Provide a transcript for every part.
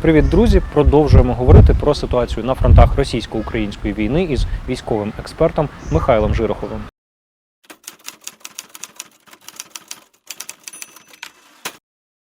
Привіт, друзі! Продовжуємо говорити про ситуацію на фронтах російсько-української війни із військовим експертом Михайлом Жироховим.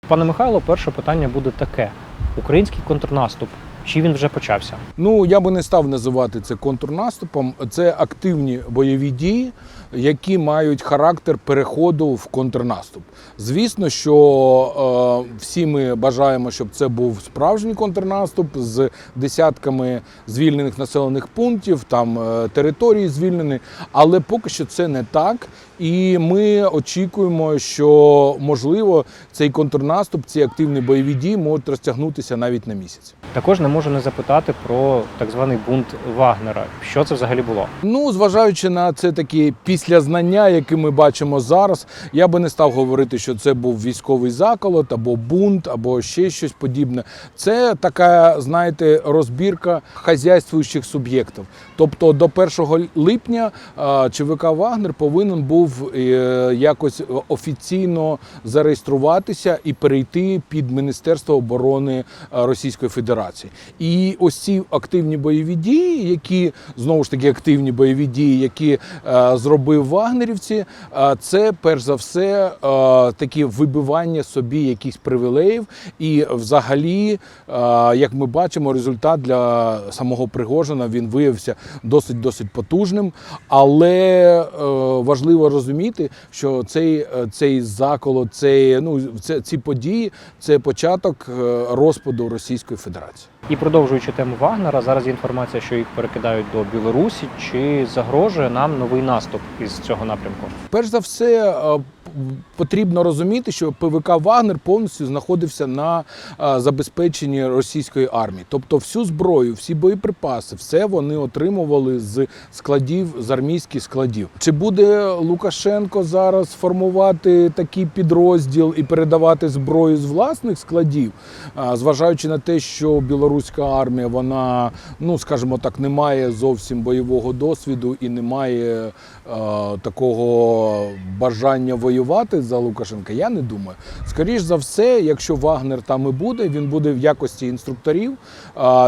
Пане Михайло, перше питання буде таке: український контрнаступ. Чи він вже почався? Ну я би не став називати це контрнаступом. Це активні бойові дії, які мають характер переходу в контрнаступ. Звісно, що е, всі ми бажаємо, щоб це був справжній контрнаступ з десятками звільнених населених пунктів, там е, території звільнені, але поки що це не так. І ми очікуємо, що можливо цей контрнаступ, ці активні бойові дії можуть розтягнутися навіть на місяць. Також не можу не запитати про так званий бунт Вагнера. Що це взагалі було? Ну, зважаючи на це такі післязнання, які ми бачимо зараз, я би не став говорити, що це був військовий заколот або бунт, або ще щось подібне. Це така, знаєте, розбірка хазяйствуючих суб'єктів. Тобто до 1 липня ЧВК Вагнер повинен був е, якось офіційно зареєструватися і перейти під Міністерство оборони Російської Федерації. І ось ці активні бойові дії, які знову ж таки активні бойові дії, які е, зробив вагнерівці, е, це перш за все е, такі вибивання собі якихось привілеїв. І взагалі, е, як ми бачимо, результат для самого Пригожина він виявився досить досить потужним. Але е, важливо розуміти, що цей, е, цей заколот, цей, ну, це, ці події це початок е, розпаду Російської Федерації. І продовжуючи тему Вагнера, зараз є інформація, що їх перекидають до Білорусі. Чи загрожує нам новий наступ із цього напрямку? Перш за все, е, потрібно розуміти, що ПВК Вагнер повністю знаходився на забезпеченні російської армії. Тобто, всю зброю, всі боєприпаси, все вони отримували з складів, з армійських складів. Чи буде Лукашенко зараз формувати такий підрозділ і передавати зброю з власних складів, зважаючи на те, що білоруська армія, вона, ну скажімо так, не має зовсім бойового досвіду і не має е, такого бажання воювати за Лукашенка, я не думаю. Скоріш за все, якщо Вагнер там і буде, він буде в якості інструкторів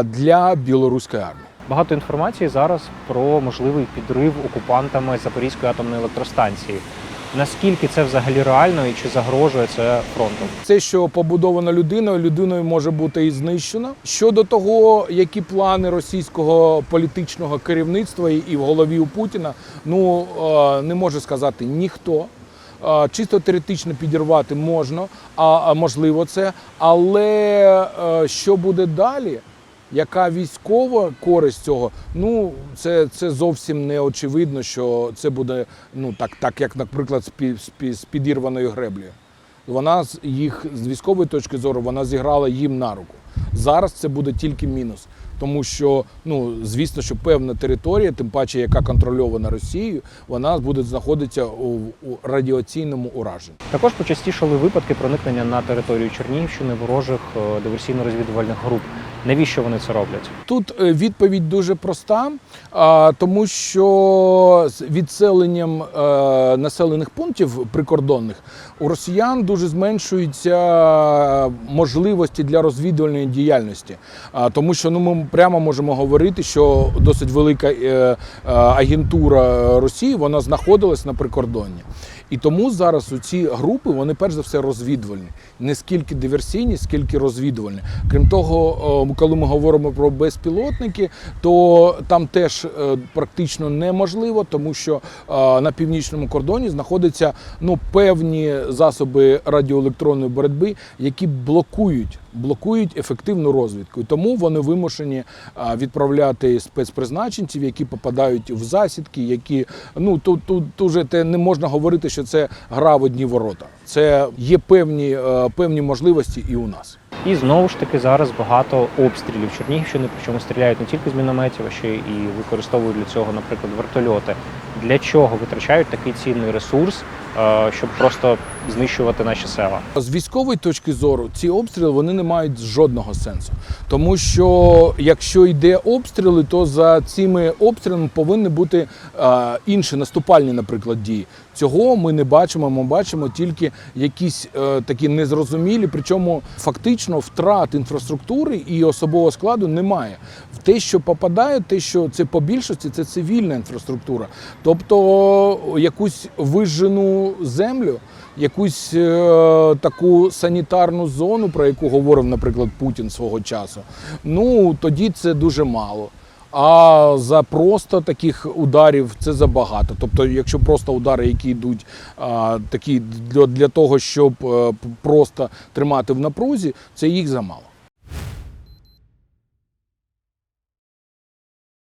для білоруської армії. Багато інформації зараз про можливий підрив окупантами Запорізької атомної електростанції. Наскільки це взагалі реально і чи загрожує це фронту? Це, що побудовано людиною, людиною може бути і знищена. Щодо того, які плани російського політичного керівництва і і в голові у Путіна, ну е, не може сказати ніхто. Чисто теоретично підірвати можна, а можливо це. Але е, що буде далі? Яка військова користь цього? Ну це, це зовсім не очевидно, що це буде ну так, так як, наприклад, з, пі- з, підірваною греблею. Вона їх з військової точки зору вона зіграла їм на руку. Зараз це буде тільки мінус, тому що ну звісно, що певна територія, тим паче, яка контрольована Росією, вона буде знаходитися у, радіаційному ураженні. Також почастішали випадки проникнення на територію Чернігівщини ворожих е, диверсійно-розвідувальних груп. Навіщо вони це роблять? Тут е, відповідь дуже проста, тому що з відселенням е, населених пунктів прикордонних у росіян дуже зменшуються можливості для розвідувальної діяльності. Тому що ну ми прямо можемо говорити, що досить велика е, агентура Росії вона знаходилась на прикордонні. І тому зараз у ці групи вони перш за все розвідувальні, не скільки диверсійні, скільки розвідувальні. Крім того, коли ми говоримо про безпілотники, то там теж е, практично неможливо, тому що е, на північному кордоні знаходяться ну певні засоби радіоелектронної боротьби, які блокують. Блокують ефективну розвідку, тому вони вимушені відправляти спецпризначенців, які попадають в засідки, які ну тут, тут уже те не можна говорити, що це гра в одні ворота. Це є певні, е, певні можливості і у нас. І знову ж таки зараз багато обстрілів Чернігівщини, причому стріляють не тільки з мінометів, а ще і використовують для цього, наприклад, вертольоти. Для чого витрачають такий цінний ресурс, е, щоб просто знищувати наші села? З військової точки зору ці обстріли вони не мають жодного сенсу, тому що якщо йде обстріли, то за цими обстрілами повинні бути е, інші наступальні, наприклад, дії. Цього ми не бачимо. Ми бачимо тільки якісь е, такі незрозумілі, причому фактично втрат інфраструктури і особового складу немає. Те, що попадає, те, що це по більшості, це цивільна інфраструктура, тобто якусь вижену землю якусь е, таку санітарну зону, про яку говорив, наприклад, Путін свого часу, ну тоді це дуже мало. А за просто таких ударів це забагато. Тобто, якщо просто удари, які йдуть а, такі для, для того, щоб е, просто тримати в напрузі, це їх замало.